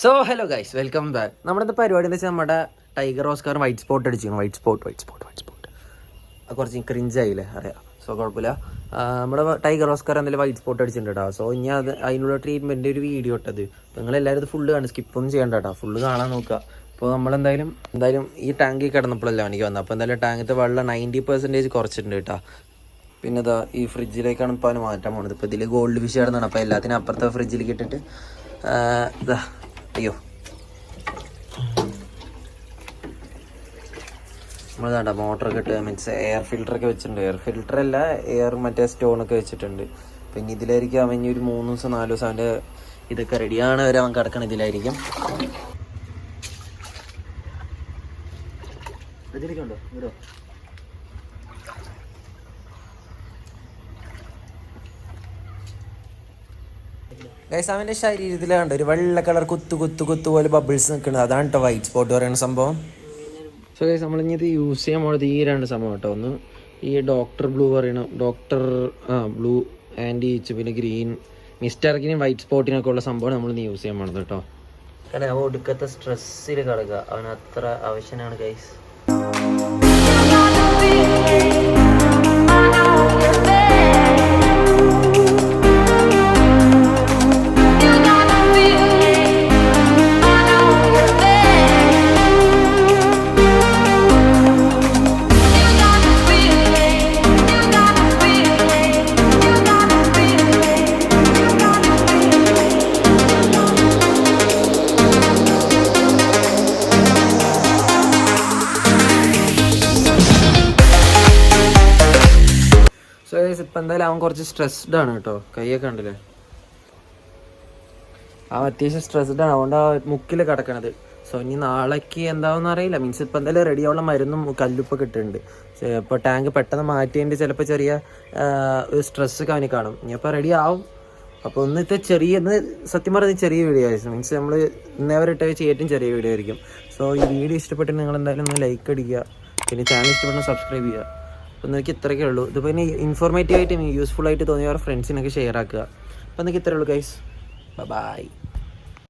So hello guys welcome back നമ്മുടെ ഇന്ന് പരിപാടി വെച്ചാൽ നമ്മുടെ ടൈഗർ ഓസ്കാർ വൈറ്റ് സ്പോട്ട് അടിച്ചു white spot white spot white spot അത് കുറച്ച് ക്രിഞ്ച് ആയില്ലേ അറിയാം. സോ കുഴപ്പമില്ല. നമ്മുടെ ടൈഗർ ഓസ്കാർ എന്തെങ്കിലും വൈറ്റ് സ്പോട്ട് അടിച്ചിട്ടുണ്ട്? സോ ഇനി അത് അതിനുള്ള ട്രീറ്റ്മെന്റ് ഒരു വീഡിയോ ഇട്ടത്. അപ്പോൾ നിങ്ങൾ എല്ലാവരും ഇത് ഫുള്ള് കാണും. സ്കിപ്പൊന്നും ചെയ്യണ്ട കേട്ടോ. ഫുള്ള് കാണാൻ നോക്കുക. അപ്പോൾ നമ്മളെന്തായാലും എന്തായാലും ഈ ടാങ്കിൽ കിടന്നപ്പോഴല്ല എനിക്ക് വന്നത്. അപ്പോൾ എന്തായാലും ടാങ്കിത്തെ വെള്ളം നയന്റി പെർസെന്റേജ് കുറച്ചിട്ടുണ്ട് കേട്ടോ. പിന്നെ ഇതാ ഈ ഫ്രിഡ്ജിലേക്കാണ് ഇപ്പോൾ മാറ്റാൻ പോകുന്നത് ഇപ്പോൾ ഇതിൽ ഗോൾഡ് ഫിഷ് കിടന്നാണ്. അപ്പോൾ എല്ലാത്തിനും അപ്പുറത്തെ ഫ്രിഡ്ജിലേക്ക് ഇട്ടിട്ട് ഇതാ അയ്യോ. നമ്മൾ വേണ്ട മോട്ടറൊക്കെ ഇട്ട് മീൻസ് എയർ ഫിൽറ്ററൊക്കെ വെച്ചിട്ടുണ്ട്. എയർ ഫിൽറ്റർ അല്ല എയർ മറ്റേ സ്റ്റോണൊക്കെ വെച്ചിട്ടുണ്ട്. പിന്നെ ഇതിലായിരിക്കും അവൻ ഒരു മൂന്ന് ദിവസം നാല് ദിവസം അവന്റെ ഇതൊക്കെ റെഡിയാണ് വരെ അവൻ കിടക്കണം ഇതിലായിരിക്കും. ഇതിലേക്കുണ്ടോ ഗൈസ് അവന്റെ ശരീരത്തിലുണ്ട് ഒരു വെള്ള കളർ കുത്തു കുത്തു കുത്തു പോലെ ബബിൾസ് നിൽക്കുന്നത് അതാണ് കേട്ടോ വൈറ്റ് സ്പോട്ട് പറയുന്ന സംഭവം. സോ ഗൈസ് നമ്മളിനി ഇത് യൂസ് ചെയ്യാൻ പോണത് ഈ രണ്ട് സംഭവം കേട്ടോ ഒന്ന് ഈ ഡോക്ടർ ബ്ലൂ പറയണം ഡോക്ടർ ആ ബ്ലൂ ആന്റി ഈച്ച് പിന്നെ ഗ്രീൻ മിസ്റ്റർക്കിനും വൈറ്റ് സ്പോട്ടിനൊക്കെ ഉള്ള സംഭവം നമ്മൾ ഇനി യൂസ് ചെയ്യാൻ പോണത് കേട്ടോ കാരണം അവ ഒടുക്കത്തെ സ്ട്രെസ്സിൽ കിടക്കുക അവൻ അത്ര ആവശ്യമാണ് ഗൈസ് സോ ഇപ്പം എന്തായാലും അവൻ കുറച്ച് സ്ട്രെസ്ഡ് ആണ് കേട്ടോ. കൈയൊക്കെ ഉണ്ടല്ലേ അവൻ അത്യാവശ്യം സ്ട്രെസ്ഡ് ആണ്. അതുകൊണ്ട് ആ മുക്കിൽ കിടക്കണത്. സോ ഇനി നാളേക്ക് എന്താവെന്ന് അറിയില്ല. മീൻസ് ഇപ്പം എന്തായാലും റെഡി ആവുള്ള മരുന്നും കല്ലുപ്പൊക്കെ ഇട്ടിട്ടുണ്ട്. ഇപ്പോൾ ടാങ്ക് പെട്ടെന്ന് മാറ്റിയതിന്റെ ചിലപ്പോൾ ചെറിയ സ്ട്രെസ്സൊക്കെ അവന് കാണും. ഇനിയിപ്പോൾ റെഡി ആവും. അപ്പോൾ ഇന്നത്തെ ചെറിയ ഇന്ന് സത്യം പറഞ്ഞ ചെറിയ വീഡിയോ ആയിരുന്നു മീൻസ് നമ്മൾ ഇന്നേവരെ ഇട്ട വെച്ച് ഏറ്റവും ചെറിയ വീഡിയോ ആയിരിക്കും. സോ ഈ വീഡിയോ ഇഷ്ടപ്പെട്ട് നിങ്ങൾ എന്തായാലും ഒന്ന് ലൈക്ക് അടിക്കുക. പിന്നെ ചാനൽ ഇഷ്ടപ്പെട്ടാൽ സബ്സ്ക്രൈബ് ചെയ്യുക. അപ്പോൾ നിങ്ങൾക്ക് ഇത്രയൊക്കെ ഉള്ളൂ. ഇതിപ്പോൾ ഇനി ഇൻഫോർമേറ്റീവ് ആയിട്ട് യൂസ്ഫുൾ ആയിട്ട് തോന്നിയ ഫ്രണ്ട്സിനൊക്കെ ഷെയർ ആക്കുക. അപ്പോൾ നിങ്ങൾക്ക് ഇത്രയേ ഉള്ളൂ ഗൈസ് ബൈ